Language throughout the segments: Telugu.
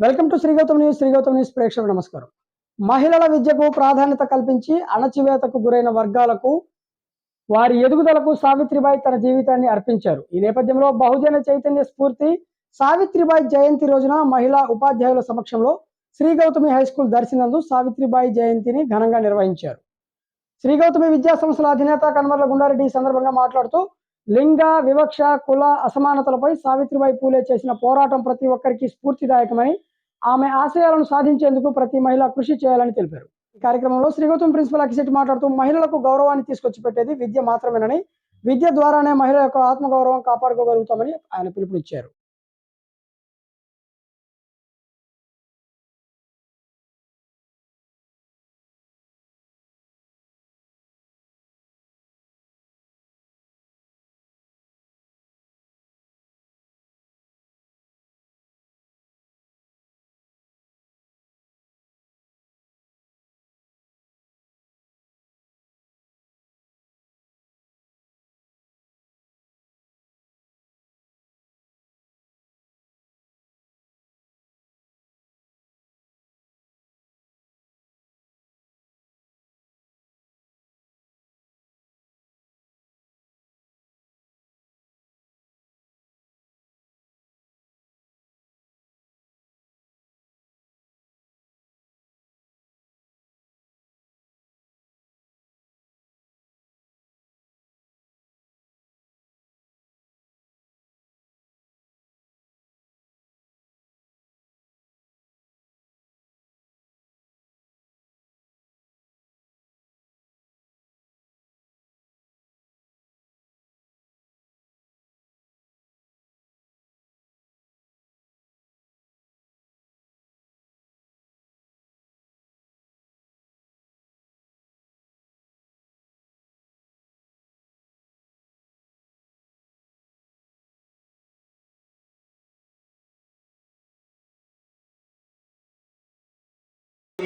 Welcome to Srigautam news Srigautam news ప్రేక్షకు నమస్కారం. మహిళల విద్యకు ప్రాధాన్యత కల్పించి అణచివేతకు గురైన వర్గాలకు వారి ఎదుగుదలకు సావిత్రిబాయి తన జీవితాన్ని అర్పించారు. ఈ నేపథ్యంలో బహుజన చైతన్య స్ఫూర్తి సావిత్రిబాయి జయంతి రోజున మహిళా ఉపాధ్యాయుల సమక్షంలో శ్రీగౌతమి హై స్కూల్ దర్శనందు సావిత్రిబాయి జయంతిని ఘనంగా నిర్వహించారు. శ్రీగౌతమి విద్యా సంస్థల అధినేత కన్వర్ల గుండారెడ్డి ఈ సందర్భంగా మాట్లాడుతూ లింగ వివక్ష కుల అసమానతలపై సావిత్రిబాయి పూలే చేసిన పోరాటం ప్రతి ఒక్కరికి స్ఫూర్తిదాయకమని ఆమె ఆశయాలను సాధించేందుకు ప్రతి మహిళ కృషి చేయాలని తెలిపారు. ఈ కార్యక్రమంలో శ్రీగౌతమ్ ప్రిన్సిపల్ అకిశెట్టి మాట్లాడుతూ మహిళలకు గౌరవాన్ని తీసుకొచ్చి పెట్టేది విద్య మాత్రమేనని విద్య ద్వారానే మహిళ యొక్క ఆత్మగౌరవం కాపాడుకోగలుగుతామని ఆయన పిలుపునిచ్చారు.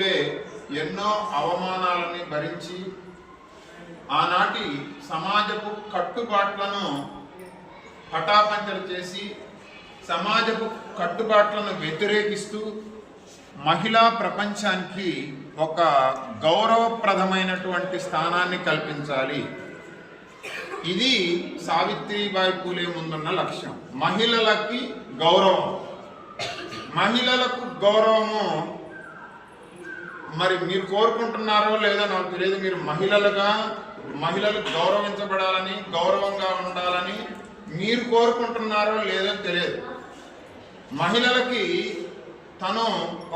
ఎన్నో అవమానాలని భరించి ఆనాటి సమాజపు కట్టుబాట్లను పటాపంచలు చేసి సమాజపు కట్టుబాట్లను వ్యతిరేకిస్తూ మహిళా ప్రపంచానికి ఒక గౌరవప్రదమైనటువంటి స్థానాన్ని కల్పించాలి. ఇది సావిత్రిబాయి పూలే ముందున్న లక్ష్యం. మహిళలకి గౌరవం. మహిళలకు గౌరవము మరి మీరు కోరుకుంటున్నారో లేదో నాకు తెలియదు. మీరు మహిళలుగా మహిళలు గౌరవించబడాలని గౌరవంగా ఉండాలని మీరు కోరుకుంటున్నారో లేదో తెలియదు. మహిళలకి తను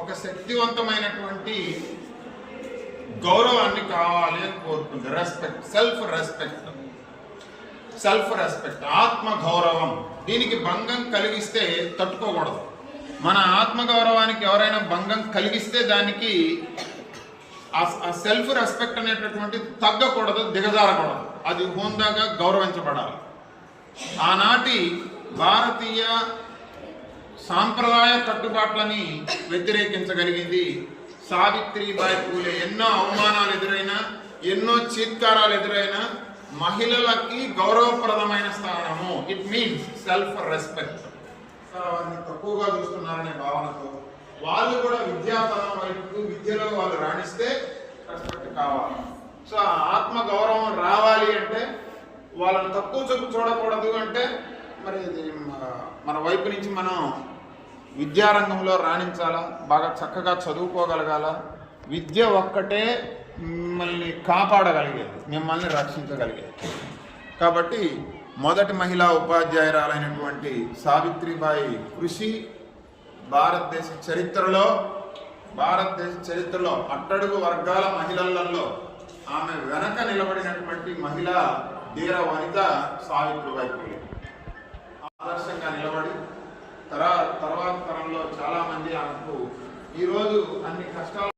ఒక శక్తివంతమైనటువంటి గౌరవాన్ని కావాలి అని కోరుకుంటుంది respect self respect self respect ఆత్మ గౌరవం దీనికి భంగం కలిగిస్తే తట్టుకోకూడదు. మన ఆత్మగౌరవానికి ఎవరైనా భంగం కలిగిస్తే దానికి ఆ సెల్ఫ్ రెస్పెక్ట్ అనేటటువంటి తగ్గకూడదు దిగజారకూడదు. అది హోందాగా గౌరవించబడాలి. ఆనాటి భారతీయ సాంప్రదాయ కట్టుబాట్లని వ్యతిరేకించగలిగింది సావిత్రిబాయి పూలే. ఎన్నో అవమానాలు ఎదురైనా ఎన్నో చీత్కారాలు ఎదురైనా మహిళలకి గౌరవప్రదమైన స్థానము. ఇట్ మీన్స్ సెల్ఫ్ రెస్పెక్ట్ వారిని తక్కువగా చూస్తున్నారనే భావనతో వాళ్ళు కూడా విద్యాతనం వైపు విద్యలో వాళ్ళు రాణిస్తే రెస్పెక్ట్ కావాలి. సో ఆత్మ గౌరవం రావాలి అంటే వాళ్ళని తక్కువ చూపు చూడకూడదు అంటే మరి మన వైపు నుంచి మనం విద్యారంగంలో రాణించాలా? బాగా చక్కగా చదువుకోగలగాల? విద్య ఒక్కటే మిమ్మల్ని కాపాడగలిగేది మిమ్మల్ని రక్షించగలిగేది. కాబట్టి మొదటి మహిళా ఉపాధ్యాయురాలైనటువంటి సావిత్రిబాయి కృషి భారతదేశ చరిత్రలో భారతదేశ చరిత్రలో అట్టడుగు వర్గాల మహిళలలో ఆమె వెనక నిలబడినటువంటి మహిళ ధీర వనిత సావిత్రిబాయి పూలే ఆదర్శంగా నిలబడి తరా తర్వాత తరంలో చాలామంది ఆమెకు ఈరోజు అన్ని కష్టాలు